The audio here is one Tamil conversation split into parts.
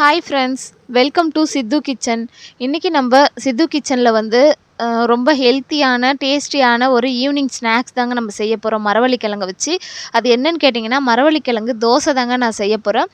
Hi friends welcome to Sidhu kitchen இன்றைக்கி நம்ம சித்து கிச்சனில் வந்து ரொம்ப ஹெல்த்தியான டேஸ்டியான ஒரு ஈவினிங் ஸ்நாக்ஸ் தாங்க நம்ம செய்ய போகிறோம் மரவள்ளிக்கிழங்கு வச்சு. அது என்னன்னு கேட்டிங்கன்னா மரவள்ளிக்கிழங்கு தோசை தாங்க நான் செய்ய போகிறேன்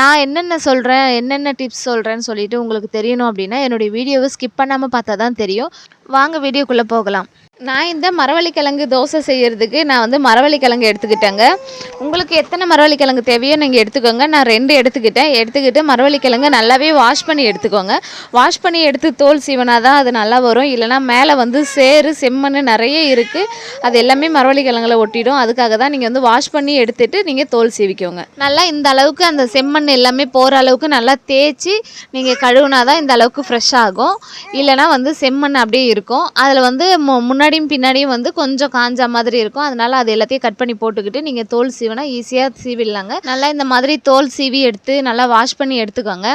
நான் என்னென்ன சொல்கிறேன் என்னென்ன டிப்ஸ் சொல்கிறேன்னு சொல்லிவிட்டு உங்களுக்கு தெரியணும் அப்படின்னா என்னுடைய வீடியோவை ஸ்கிப் பண்ணாமல் பார்த்தா தான் தெரியும். வாங்க வீடியோக்குள்ளே போகலாம். நான் இந்த மரவள்ளிக்கிழங்கு தோசை செய்கிறதுக்கு நான் வந்து மரவள்ளிக்கிழங்கு எடுத்துக்கிட்டேங்க. உங்களுக்கு எத்தனை மரவள்ளிக்கிழங்கு தேவையோ நீங்கள் எடுத்துக்கோங்க. நான் ரெண்டு எடுத்துக்கிட்டேன். எடுத்துக்கிட்டு மரவள்ளிக்கிழங்கு நல்லாவே வாஷ் பண்ணி எடுத்துக்கோங்க. வாஷ் பண்ணி எடுத்து தோல் சீவனா தான் அது நல்லா வரும். இல்லைனா மேலே வந்து சேறு செம்மண் நிறைய இருக்குது அது எல்லாமே மரவள்ளிக்கிழங்குல ஒட்டிடும். அதுக்காக தான் நீங்கள் வந்து வாஷ் பண்ணி எடுத்துட்டு நீங்கள் தோல் சீவிக்கோங்க. நல்லா இந்த அளவுக்கு அந்த செம்மண் எல்லாமே போகிற அளவுக்கு நல்லா தேய்ச்சி நீங்கள் கழுவுனா தான் இந்த அளவுக்கு ஃப்ரெஷ் ஆகும். இல்லைனா வந்து செம்மண் அப்படியே இருக்கும். அதில் வந்து மு- முன்னாடியும் பின்னாடியும் வந்து கொஞ்சம் காஞ்ச மாதிரி இருக்கும். அதனால அது எல்லாத்தையும் கட் பண்ணி போட்டுக்கிட்டு நீங்கள் தோல் சீவினா ஈஸியாக சீவிடலாங்க. நல்லா இந்த மாதிரி தோல் சீவி எடுத்து நல்லா வாஷ் பண்ணி எடுத்துக்கோங்க.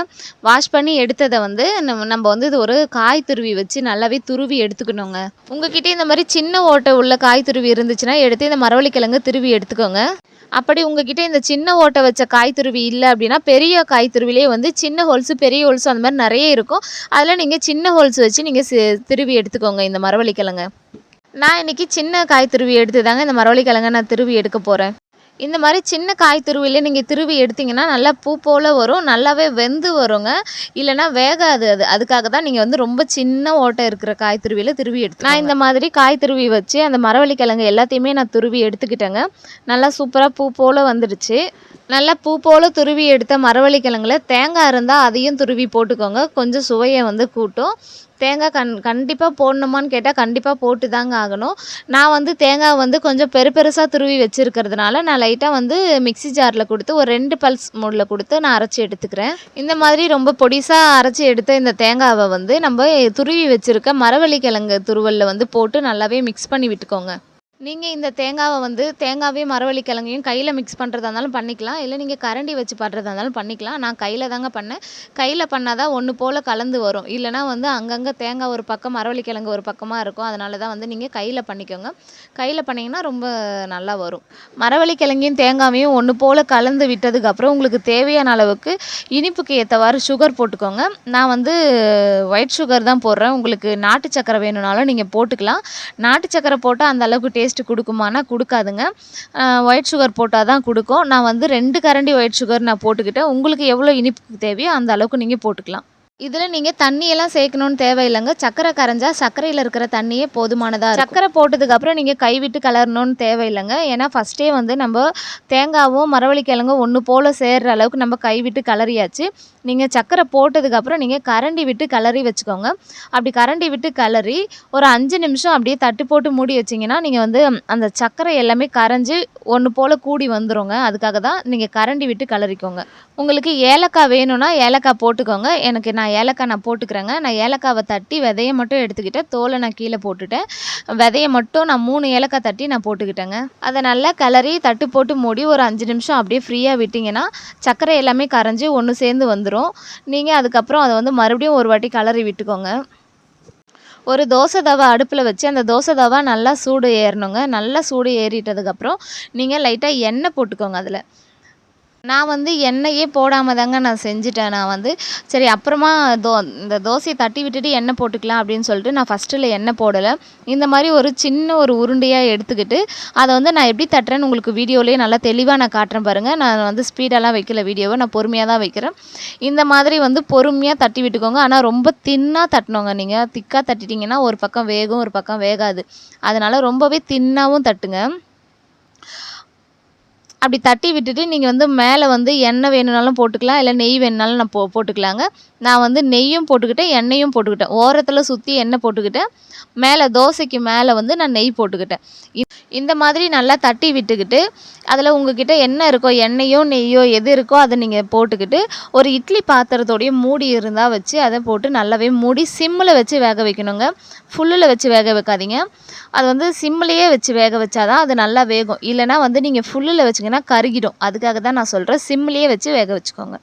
வாஷ் பண்ணி எடுத்ததை வந்து நம்ம நம்ம வந்து இது ஒரு காய் துருவி வச்சு நல்லாவே துருவி எடுத்துக்கணுங்க. உங்ககிட்ட இந்த மாதிரி சின்ன ஓட்டை உள்ள காய் துருவி இருந்துச்சுன்னா எடுத்து இந்த மரவள்ளிக்கிழங்கு திருவி எடுத்துக்கோங்க. அப்படி உங்ககிட்ட இந்த சின்ன ஓட்டை வச்ச காய் துருவி இல்லை அப்படின்னா பெரிய காய் துருவிலே வந்து சின்ன ஹோல்ஸு பெரிய ஹோல்ஸு அந்த மாதிரி நிறைய இருக்கும். அதில் நீங்கள் சின்ன ஹோல்ஸ் வச்சு நீங்கள் திருவி எடுத்துக்கோங்க இந்த மரவள்ளிக்கிழங்க. நான் இன்றைக்கி சின்ன காய் துருவி எடுத்து தாங்க இந்த மரவள்ளிக்கிழங்க நான் திருவி எடுக்க போகிறேன் இந்த மாதிரி சின்ன காய் துருவிலே நீங்கள் திருவி எடுத்தீங்கன்னா நல்லா பூ போல் வரும் நல்லாவே வெந்து வருங்க. இல்லைன்னா வேகாது அது. அதுக்காக தான் நீங்கள் வந்து ரொம்ப சின்ன ஓட்டை இருக்கிற காய் துருவியில் திருவி எடுத்து நான் இந்த மாதிரி காய் துருவி வச்சு அந்த மரவள்ளிக்கிழங்கு எல்லாத்தையுமே நான் துருவி எடுத்துக்கிட்டேங்க. நல்லா சூப்பராக பூ போல் வந்துடுச்சு. நல்லா பூ போல் துருவி எடுத்த மரவள்ளிக்கிழங்குல தேங்காய் இருந்தால் அதையும் துருவி போட்டுக்கோங்க. கொஞ்சம் சுவையை வந்து கூட்டும். தேங்காய் கண் கண்டிப்பாக போடணுமான்னு கேட்டால் கண்டிப்பாக போட்டு தாங்க ஆகணும். நான் வந்து தேங்காய் வந்து கொஞ்சம் பெரு பெருசாக துருவி வச்சுருக்கிறதுனால நான் லைட்டாக வந்து மிக்ஸி ஜாரில் கொடுத்து ஒரு ரெண்டு பல்ஸ் மூடில் கொடுத்து நான் அரைச்சி எடுத்துக்கிறேன். இந்த மாதிரி ரொம்ப பொடிசாக அரைச்சி எடுத்த இந்த தேங்காவை வந்து நம்ம துருவி வச்சுருக்க மரவள்ளிக்கிழங்கு துருவலில் வந்து போட்டு நல்லாவே மிக்ஸ் பண்ணி விட்டுக்கோங்க. நீங்கள் இந்த தேங்காவை வந்து தேங்காவையும் மரவள்ளிக்கிழங்கையும் கையில் மிக்ஸ் பண்ணுறதா இருந்தாலும் பண்ணிக்கலாம். இல்லை நீங்கள் கரண்டி வச்சு பண்ணுறதா இருந்தாலும் பண்ணிக்கலாம். நான் கையில் தாங்க பண்ணேன். கையில் பண்ணால் தான் ஒன்று போல் கலந்து வரும். இல்லைனா வந்து அங்கங்கே தேங்காய் ஒரு பக்கம் மரவள்ளிக்கிழங்கு ஒரு பக்கமாக இருக்கும். அதனால தான் வந்து நீங்கள் கையில் பண்ணிக்கோங்க. கையில் பண்ணிங்கன்னா ரொம்ப நல்லா வரும். மரவள்ளிக்கிழங்கையும் தேங்காவையும் ஒன்று போல் கலந்து விட்டதுக்கப்புறம் உங்களுக்கு தேவையான அளவுக்கு இனிப்புக்கு ஏற்றவாறு சுகர் போட்டுக்கோங்க. நான் வந்து ஒயிட் சுகர் தான் போடுறேன். உங்களுக்கு நாட்டு சக்கரை வேணும்னாலும் நீங்கள் போட்டுக்கலாம். நாட்டு சக்கரை போட்டால் அந்த அளவுக்கு டேஸ்ட்டு கொடுக்குமானா கொடுக்காதுங்க. ஒயிட் சுகர் போட்டால் தான் கொடுக்கும். நான் வந்து ரெண்டு கரண்டி ஒயிட் சுகர் நான் போட்டுக்கிட்டேன். உங்களுக்கு எவ்வளோ இனிப்பு தேவையோ அந்த அளவுக்கு நீங்கள் போட்டுக்கலாம். இதில் நீங்கள் தண்ணியெல்லாம் சேர்க்கணும்னு தேவையில்லைங்க. சக்கரை கரைஞ்சா சர்க்கரையில் இருக்கிற தண்ணியே போதுமானதாக இருக்கும். சக்கரை போட்டதுக்கப்புறம் நீங்கள் கைவிட்டு கலரணும்னு தேவையில்லைங்க. ஏன்னா ஃபஸ்ட்டே வந்து நம்ம தேங்காவும் மரவள்ளிக்கிழங்கும் ஒன்று போல் சேர்கிற அளவுக்கு நம்ம கைவிட்டு கலரியாச்சு நீங்கள் சக்கரை போட்டதுக்கப்புறம் நீங்கள் கரண்டி விட்டு கலரி வச்சுக்கோங்க. அப்படி கரண்டி விட்டு கலரி ஒரு அஞ்சு நிமிஷம் அப்படியே தட்டு போட்டு மூடி வச்சிங்கன்னா நீங்கள் வந்து அந்த சக்கரை எல்லாமே கரைஞ்சி ஒன்று போல் கூடி வந்துருங்க. அதுக்காக தான் நீங்கள் கரண்டி விட்டு கலரிக்கோங்க உங்களுக்கு ஏலக்காய் வேணும்னா ஏலக்காய் போட்டுக்கோங்க. எனக்கு நான் நான் ஏலக்காய் நான் போட்டுக்கிறேங்க. நான் ஏலக்காவை தட்டி விதைய மட்டும் எடுத்துக்கிட்டேன் தோலை நான் கீழே போட்டுட்டேன். விதைய மட்டும் நான் மூணு ஏலக்காய் தட்டி நான் போட்டுக்கிட்டேங்க. அதை நல்லா கிளறி தட்டு போட்டு மூடி ஒரு அஞ்சு நிமிஷம் அப்படியே ஃப்ரீயாக விட்டிங்கன்னா சர்க்கரை எல்லாமே கரைஞ்சி ஒன்று சேர்ந்து வந்துடும் நீங்கள் அதுக்கப்புறம் அதை வந்து மறுபடியும் ஒரு வாட்டி கிளறி விட்டுக்கோங்க. ஒரு தோசை தவா அடுப்பில் வச்சு அந்த தோசை தவா நல்லா சூடு ஏறணுங்க. நல்லா சூடு ஏறிட்டதுக்கப்புறம் நீங்கள் லைட்டாக எண்ணெய் போட்டுக்கோங்க அதில். நான் வந்து எண்ணெயே போடாமல் தாங்க நான் செஞ்சுட்டேன். நான் வந்து சரி அப்புறமா தோ இந்த தோசையை தட்டி விட்டுட்டு எண்ணெய் போட்டுக்கலாம் அப்படின்னு சொல்லிட்டு நான் ஃபஸ்ட்டில் எண்ணெய் போடலை. இந்த மாதிரி ஒரு சின்ன ஒரு உருண்டையாக எடுத்துக்கிட்டு அதை வந்து நான் எப்படி தட்டுறேன்னு உங்களுக்கு வீடியோலேயே நல்லா தெளிவாக நான் காட்டுறேன் பாருங்கள் நான் வந்து ஸ்பீடெல்லாம் வைக்கல வீடியோவை நான் பொறுமையாக தான் வைக்கிறேன். இந்த மாதிரி வந்து பொறுமையாக தட்டி விட்டுக்கோங்க. ஆனால் ரொம்ப தின்னாக தட்டணுங்க நீங்கள் திக்காக தட்டிட்டிங்கன்னா ஒரு பக்கம் வேகும் ஒரு பக்கம் வேகாது. அதனால் ரொம்பவே தின்னாகவும் தட்டுங்க. அப்படி தட்டி விட்டுட்டு நீங்கள் வந்து மேலே வந்து எண்ணெய் வேணும்னாலும் போட்டுக்கலாம் இல்லை நெய் வேணுனாலும் நான் போ போட்டுக்கலாங்க. நான் வந்து நெய்யும் போட்டுக்கிட்டேன் எண்ணெயும் போட்டுக்கிட்டேன். ஓரத்தில் சுற்றி எண்ணெய் போட்டுக்கிட்டேன். மேலே தோசைக்கு மேலே வந்து நான் நெய் போட்டுக்கிட்டேன். இ- இந்த மாதிரி நல்லா தட்டி விட்டுக்கிட்டு அதில் உங்ககிட்ட என்ன இருக்கோ எண்ணெயோ நெய்யோ எது இருக்கோ அதை நீங்கள் போட்டுக்கிட்டு ஒரு இட்லி பாத்திரத்தோடைய மூடி இருந்தால் வச்சு அதை போட்டு நல்லாவே மூடி சிம்மில் வச்சு வேக வைக்கணுங்க. ஃபுல்லில் வச்சு வேக வைக்காதீங்க. அது வந்து சிம்மிலேயே வச்சு வேக வச்சாதான் அது நல்லா வேகும். இல்லைனா வந்து நீங்கள் ஃபுல்லில் வச்சிங்கன்னா கருகிடும். அதுக்காக தான் நான் சொல்கிறேன் சிம்லேயே வச்சு வேக வச்சுக்கோங்க.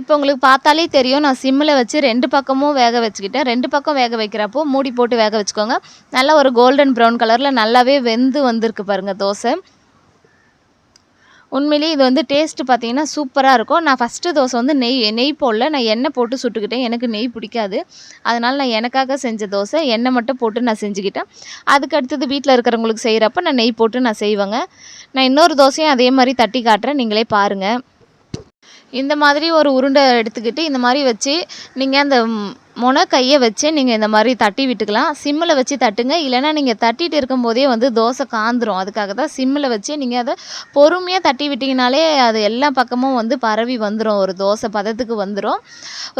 இப்போ உங்களுக்கு பார்த்தாலே தெரியும். நான் சிம்மில் வச்சு ரெண்டு பக்கமும் வேக வச்சுக்கிட்டேன். ரெண்டு பக்கம் வேக வைக்கிறப்போ மூடி போட்டு வேக வச்சுக்கோங்க. நல்லா ஒரு கோல்டன் ப்ரௌன் கலரில் நல்லாவே வெந்து வந்திருக்கு பாருங்கள் தோசை. உண்மையிலேயே இது வந்து டேஸ்ட்டு பார்த்தீங்கன்னா சூப்பராக இருக்கும். நான் ஃபஸ்ட்டு தோசை வந்து நெய் நெய் போடல. நான் எண்ணெய் போட்டு சுட்டுக்கிட்டேன். எனக்கு நெய் பிடிக்காது. அதனால் நான் எனக்காக செஞ்ச தோசை. எண்ணெய் மட்டும் போட்டு நான் செஞ்சுக்கிட்டேன். அதுக்கு அடுத்தது வீட்டில் இருக்கிறவங்களுக்கு செய்கிறப்ப நான் நெய் போட்டு நான் செய்வேங்க. நான் இன்னொரு தோசையும் அதே மாதிரி தட்டி காட்டுறேன். நீங்களே பாருங்கள் இந்த மாதிரி ஒரு உருண்டை எடுத்துக்கிட்டு இந்த மாதிரி வச்சு நீங்கள் அந்த முனை கையை வச்சு நீங்கள் இந்த மாதிரி தட்டி விட்டுக்கலாம். சிம்மில் வச்சு தட்டுங்க. இல்லைன்னா நீங்கள் தட்டிட்டு இருக்கும்போதே வந்து தோசை காந்துரும். அதுக்காக தான் சிம்மில் வச்சு நீங்கள் அதை பொறுமையாக தட்டி விட்டிங்கனாலே அது எல்லா பக்கமும் வந்து பரவி வந்துடும் ஒரு தோசை பதத்துக்கு வந்துடும்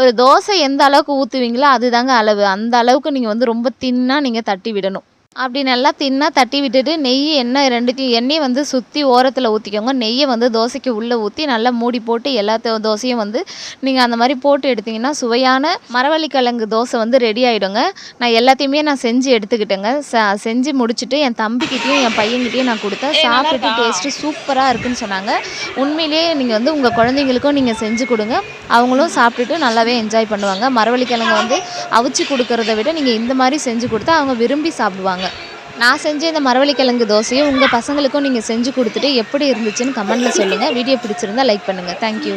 ஒரு தோசை எந்த அளவுக்கு ஊற்றுவீங்களோ அதுதாங்க அளவு. அந்த அளவுக்கு நீங்கள் வந்து ரொம்ப தின்னாக நீங்கள் தட்டி விடணும். அப்படி நல்லா தின்னா தட்டி விட்டுட்டு நெய் எண்ணெய் ரெண்டுத்தையும் எண்ணெயை வந்து சுற்றி ஓரத்தில் ஊற்றிக்கோங்க நெய்யை வந்து தோசைக்கு உள்ளே ஊற்றி நல்லா மூடி போட்டு எல்லா தோ- தோசையும் வந்து நீங்கள் அந்த மாதிரி போட்டு எடுத்தீங்கன்னா சுவையான மரவள்ளிக்கிழங்கு தோசை வந்து ரெடி ஆகிடுங்க நான் எல்லாத்தையுமே நான் செஞ்சு எடுத்துக்கிட்டேங்க. ச செஞ்சு முடிச்சுட்டு என் தம்பிக்கிட்டேயும் என் பையன்கிட்டயும் நான் கொடுத்தேன் சாப்பிட்டுட்டு டேஸ்ட்டு சூப்பராக இருக்குன்னு சொன்னாங்க. உண்மையிலேயே நீங்கள் வந்து உங்கள் குழந்தைங்களுக்கும் நீங்கள் செஞ்சு கொடுங்க. அவங்களும் சாப்பிட்டுட்டு நல்லாவே என்ஜாய் பண்ணுவாங்க. மரவள்ளிக்கிழங்கு வந்து அவிச்சு கொடுக்கறத விட நீங்கள் இந்த மாதிரி செஞ்சு கொடுத்தா அவங்க விரும்பி சாப்பிடுவாங்க. நான் செஞ்ச இந்த மரவள்ளிக்கிழங்கு தோசையை உங்கள் பசங்களுக்கும் நீங்கள் செஞ்சு கொடுத்துட்டு எப்படி இருந்துச்சுன்னு கமெண்ட்டில் சொல்லுங்கள் வீடியோ பிடிச்சிருந்தா லைக் பண்ணுங்கள் தேங்க்யூ